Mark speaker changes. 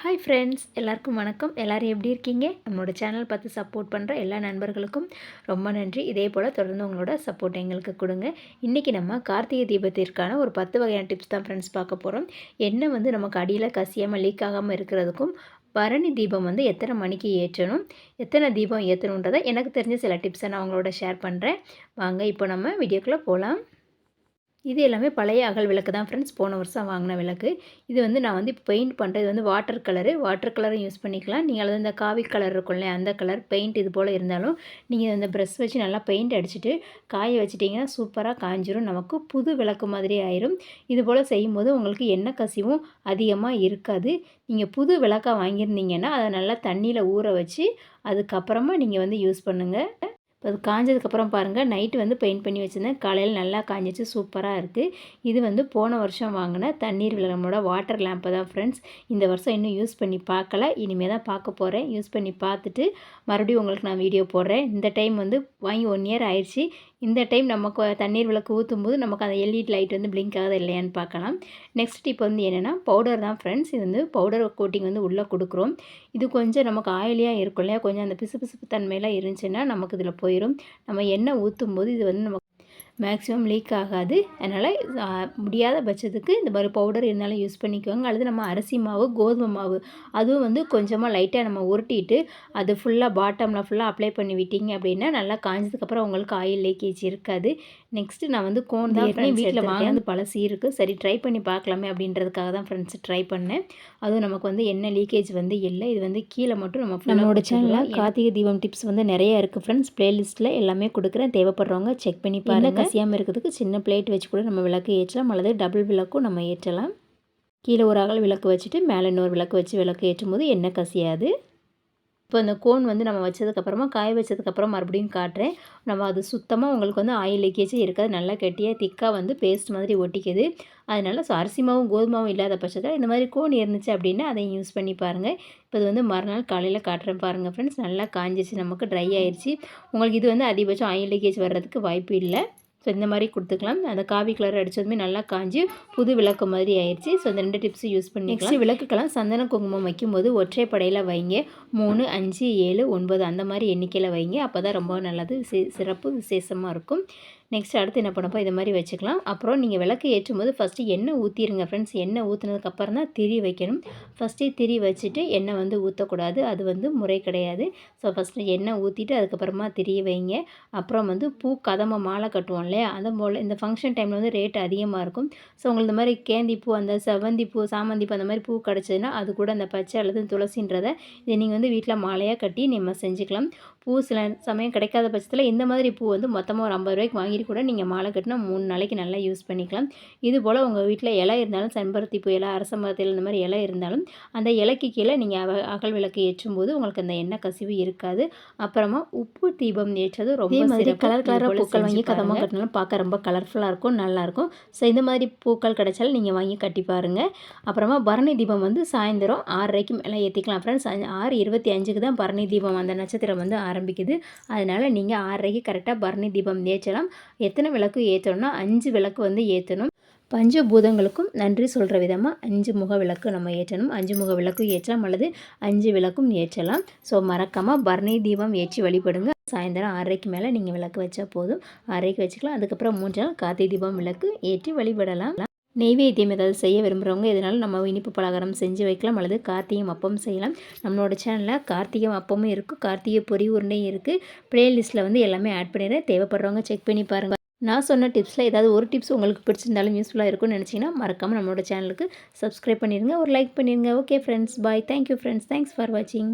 Speaker 1: Hi friends எல்லாருக்கும் வணக்கம். எல்லோரும் எப்படி இருக்கீங்க? நம்மளோட சேனல் பார்த்து சப்போர்ட் பண்ணுற எல்லா நண்பர்களுக்கும் ரொம்ப நன்றி. இதே போல் தொடர்ந்து உங்களோட சப்போர்ட் எங்களுக்கு கொடுங்க. இன்றைக்கி நம்ம கார்த்திகை தீபத்திற்கான ஒரு பத்து வகையான டிப்ஸ் தான் ஃப்ரெண்ட்ஸ் பார்க்க போகிறோம் எண்ணெய் வந்து நமக்கு அடியில் கசியாமல் லீக் ஆகாமல் இருக்கிறதுக்கும் பரணி தீபம் வந்து எத்தனை மணிக்கு ஏற்றணும் எத்தனை தீபம் ஏற்றணுன்றதை எனக்கு தெரிஞ்ச சில டிப்ஸை நான் உங்களோட ஷேர் பண்ணுறேன் வாங்க இப்போ நம்ம வீடியோக்குள்ளே போகலாம் இது எல்லாமே பழைய அகல் விளக்கு தான் ஃப்ரெண்ட்ஸ் போன வருஷம் வாங்கின விளக்கு. இது வந்து நான் வந்து பெயிண்ட் பண்ணுறது வந்து வாட்டர் கலரு வாட்டர் கலரும் யூஸ் பண்ணிக்கலாம். நீங்கள் அல்லது இந்த காவி கலர் இருக்கும்ல அந்த கலர் பெயிண்ட் இது போல் இருந்தாலும் நீங்கள் இந்த ப்ரெஷ் வச்சு நல்லா பெயிண்ட் அடிச்சுட்டு காய வச்சிட்டிங்கன்னா சூப்பராக காஞ்சிரும். நமக்கு புது விளக்கு மாதிரி ஆயிரும். இது போல் செய்யும்போது உங்களுக்கு எண்ணெய் கசிவும் அதிகமாக இருக்காது. நீங்கள் புது விளக்காக வாங்கியிருந்தீங்கன்னா அதை நல்லா தண்ணியில் ஊற வச்சு அதுக்கப்புறமா நீங்கள் வந்து யூஸ் பண்ணுங்கள் இப்போ அது காஞ்சதுக்கப்புறம் பாருங்கள் நைட்டு வந்து பெயிண்ட் பண்ணி வச்சுருந்தேன். காலையில் நல்லா காஞ்சிச்சு சூப்பராக இருக்குது இது வந்து போன வருஷம் வாங்கின தண்ணீர் விளம்பரோட வாட்டர் லேம்பை தான் ஃப்ரெண்ட்ஸ் இந்த வருஷம் இன்னும் யூஸ் பண்ணி பார்க்கல. இனிமேல் தான் பார்க்க போகிறேன் யூஸ் பண்ணி பார்த்துட்டு மறுபடியும் உங்களுக்கு நான் வீடியோ போடுறேன். இந்த டைம் வந்து வாங்கி ஒன் இயர் ஆயிடுச்சு. இந்த டைம் நமக்கு தண்ணீர் விளக்கு ஊற்றும் போது நமக்கு அந்த எல்இடி லைட் வந்து பிளிங்க் ஆகுது இல்லையான்னு பார்க்கலாம். நெக்ஸ்ட் டிப் வந்து என்னென்னா பவுடர் தான் ஃப்ரெண்ட்ஸ் இது வந்து பவுடர் கோட்டிங் வந்து உள்ளே கொடுக்குறோம். இது கொஞ்சம் நமக்கு ஆயிலியாக இருக்கும் இல்லையா? கொஞ்சம் அந்த பிசு பிசுப்பு தன்மையெல்லாம் இருந்துச்சுன்னா நமக்கு இதில் போயிடும் நம்ம எண்ணெய் ஊற்றும் போது இது வந்து நமக்கு மேக்ஸிமம் லீக் ஆகாது. அதனால் முடியாத பட்சத்துக்கு இந்த மாதிரி பவுடர் இருந்தாலும் யூஸ் பண்ணிக்கோங்க. அல்லது நம்ம அரிசி மாவு கோதுமை மாவு அதுவும் வந்து கொஞ்சமாக லைட்டாக நம்ம உருட்டிட்டு அது ஃபுல்லாக பாட்டமில் ஃபுல்லாக அப்ளை பண்ணி விட்டீங்க அப்படின்னா நல்லா காஞ்சதுக்கப்புறம் உங்களுக்கு ஆயில் லீக்கேஜ் இருக்காது. நெக்ஸ்ட்டு நான் வந்து கோன் தான் வீட்டில் வாங்கினது பழசி இருக்குது சரி ட்ரை பண்ணி பார்க்கலாமே அப்படின்றதுக்காக தான் ஃப்ரெண்ட்ஸ் ட்ரை பண்ணேன். அதுவும் நமக்கு வந்து என்ன லீக்கேஜ் வந்து இல்லை. இது வந்து கீழே மட்டும் நம்ம நம்மளோட சேனலில் கார்த்திகை தீபம் டிப்ஸ் வந்து நிறைய இருக்குது ஃப்ரெண்ட்ஸ் ப்ளேலிஸ்ட்டில் எல்லாமே கொடுக்குறேன். தேவைப்படுறவங்க செக் பண்ணி பாருங்கள் கசியாமல் இருக்கிறதுக்கு சின்ன பிளேட் வச்சு கூட நம்ம விளக்கு ஏற்றலாம். அல்லது டபுள் விளக்கும் நம்ம ஏற்றலாம். கீழே ஒரு அகல் விளக்கு வச்சுட்டு மேலே இன்னொரு விளக்கு வச்சு விளக்கு ஏற்றும் போது எண்ணெய் கசியாது. இப்போ இந்த கோன் வந்து நம்ம வச்சதுக்கப்புறமா காய வச்சதுக்கப்புறம் மறுபடியும் காட்டுறேன். நம்ம அது சுத்தமாக உங்களுக்கு வந்து ஆயில் லீக்கேஜே இருக்காது. நல்லா கெட்டியாக திக்காக வந்து பேஸ்ட் மாதிரி ஒட்டிக்குது. அதனால் ஸோ அரிசி மாவும் கோதுமாவும் இல்லாத பட்சத்தில் இந்த மாதிரி கோன் இருந்துச்சு அப்படின்னா அதையும் யூஸ் பண்ணி பாருங்கள் இப்போ இது வந்து மறுநாள் காலையில் காட்டுறேன் பாருங்கள் ஃப்ரெண்ட்ஸ் நல்லா காஞ்சிச்சு நமக்கு ட்ரை ஆயிடுச்சு உங்களுக்கு இது வந்து அதிகபட்சம் ஆயில் லீக்கேஜ் வர்றதுக்கு வாய்ப்பு இல்லை. ஸோ இந்த மாதிரி கொடுத்துக்கலாம். அந்த காவி கலர் அடித்ததுமே நல்லா காஞ்சி புது விளக்கு மாதிரி ஆயிடுச்சு ஸோ இந்த ரெண்டு டிப்ஸும் யூஸ் பண்ணி நெக்ஸ்ட் விளக்குக்கெல்லாம் சந்தன குங்குமம் வைக்கும்போது ஒற்றைப்படையில் வைங்க. மூணு அஞ்சு ஏழு ஒன்பது அந்த மாதிரி எண்ணிக்கையில் வைங்க. அப்போ தான் ரொம்ப நல்லது சிறப்பு விசேஷமாக இருக்கும். நெக்ஸ்ட் அடுத்து என்ன பண்ணப்போ இது மாதிரி வச்சுக்கலாம். அப்புறம் நீங்கள் விளக்கு ஏற்றும் போது ஃபஸ்ட்டு எண்ணெய் ஊற்றிடுங்க ஃப்ரெண்ட்ஸ் எண்ணெய் ஊற்றினதுக்கப்புறம் தான் திரி வைக்கணும். ஃபஸ்ட்டு திரி வச்சுட்டு எண்ணெய் வந்து ஊற்றக்கூடாது அது வந்து முறை கிடையாது. ஸோ ஃபஸ்ட்டு எண்ணெய் ஊற்றிட்டு அதுக்கப்புறமா திரிய வைங்க. அப்புறம் வந்து பூ கதம்ப மாலை கட்டுவோம் இல்லையா? அந்த போல் இந்த ஃபங்க்ஷன் டைமில் வந்து ரேட் அதிகமாக இருக்கும். ஸோ உங்களுக்கு இந்த மாதிரி கேந்தி பூ அந்த செவந்தி பூ சாமந்தி பூ அந்த மாதிரி பூ கிடச்சதுன்னா அது கூட அந்த பச்சை அல்லது துளசின்றதை இதை நீங்கள் வந்து வீட்டில் மாலையாக கட்டி நம்ம செஞ்சுக்கலாம். பூ சில சமயம் கிடைக்காத பட்சத்தில் இந்த மாதிரி பூ வந்து மொத்தமாக ஒரு ஐம்பது ரூபாய்க்கு வாங்கிட்டு கூட நீங்கள் மாலை கட்டினா மூணு நாளைக்கு நல்லா யூஸ் பண்ணிக்கலாம். இது போல் உங்கள் வீட்டில் இலை இருந்தாலும் செம்பருத்தி பூ இலை அரச மரத்தில் இந்த மாதிரி இலை இருந்தாலும் அந்த இலைக்கு கீழே நீங்கள் அகல் விளக்கு ஏற்றும் போது உங்களுக்கு அந்த எண்ணெய் கசிவு இருக்காது. அப்புறமா உப்பு தீபம் ஏற்றது ரொம்ப மாதிரி கலர் கலராக பூக்கள் வாங்கி கதமாக கட்டினாலும் பார்க்க ரொம்ப கலர்ஃபுல்லாக இருக்கும் நல்லாயிருக்கும் ஸோ இந்த மாதிரி பூக்கள் கிடைச்சாலும் நீங்கள் வாங்கி கட்டி பாருங்கள் அப்புறமா பரணி தீபம் வந்து சாயந்தரம் ஆறரைக்கு மேலே ஏற்றிக்கலாம் ஃப்ரெண்ட்ஸ் ஆறு இருபத்தி அஞ்சுக்கு தான் பரணி தீபம் அந்த நட்சத்திரம் வந்து ஆரம்பிக்குது. அதனால் நீங்கள் ஆறரைக்கு கரெக்டாக பரணி தீபம் ஏற்றலாம். எத்தனை விளக்கு ஏற்றணும்னா அஞ்சு விளக்கு வந்து ஏற்றணும். பஞ்சபூதங்களுக்கும் நன்றி சொல்கிற விதமாக அஞ்சு முக விளக்கு நம்ம ஏற்றணும். அஞ்சு முக விளக்கு ஏற்றலாம் அல்லது அஞ்சு விளக்கும் ஏற்றலாம். ஸோ மறக்காமல் பரணி தீபம் ஏற்றி வழிபடுங்க. சாயந்தரம் ஆறரைக்கு மேலே நீங்கள் விளக்கு வச்சா போதும். ஆறரைக்கு வச்சுக்கலாம். அதுக்கப்புறம் மூன்று நாள் கார்த்திகை தீபம் விளக்கு ஏற்றி வழிபடலாம். நெய்வேத்தியம் ஏதாவது செய்ய விரும்புகிறவங்க இதனால் நம்ம இனிப்பு பலகாரம் செஞ்சு வைக்கலாம் அல்லது கார்த்திகம் அப்பம் செய்யலாம். நம்மளோட சேனலில் கார்த்திகை அப்பமும் இருக்குது கார்த்திகை பொறி உருண்டையும் இருக்குது ப்ளேலிஸ்ட்டில் வந்து எல்லாமே ஆட் பண்ணிடுறேன். தேவைப்படுறவங்க செக் பண்ணி பாருங்கள் நான் சொன்ன டிப்ஸில் ஏதாவது ஒரு டிப்ஸ் உங்களுக்கு பிடிச்சிருந்தாலும் யூஸ்ஃபுல்லாக இருக்கும்னு நினச்சிங்கன்னா மறக்காமல் நம்மளோட சேனலுக்கு சப்ஸ்கிரைப் பண்ணிடுங்க. ஒரு லைக் பண்ணிடுங்க. Okay friends bye thank you friends thanks for வாட்சிங்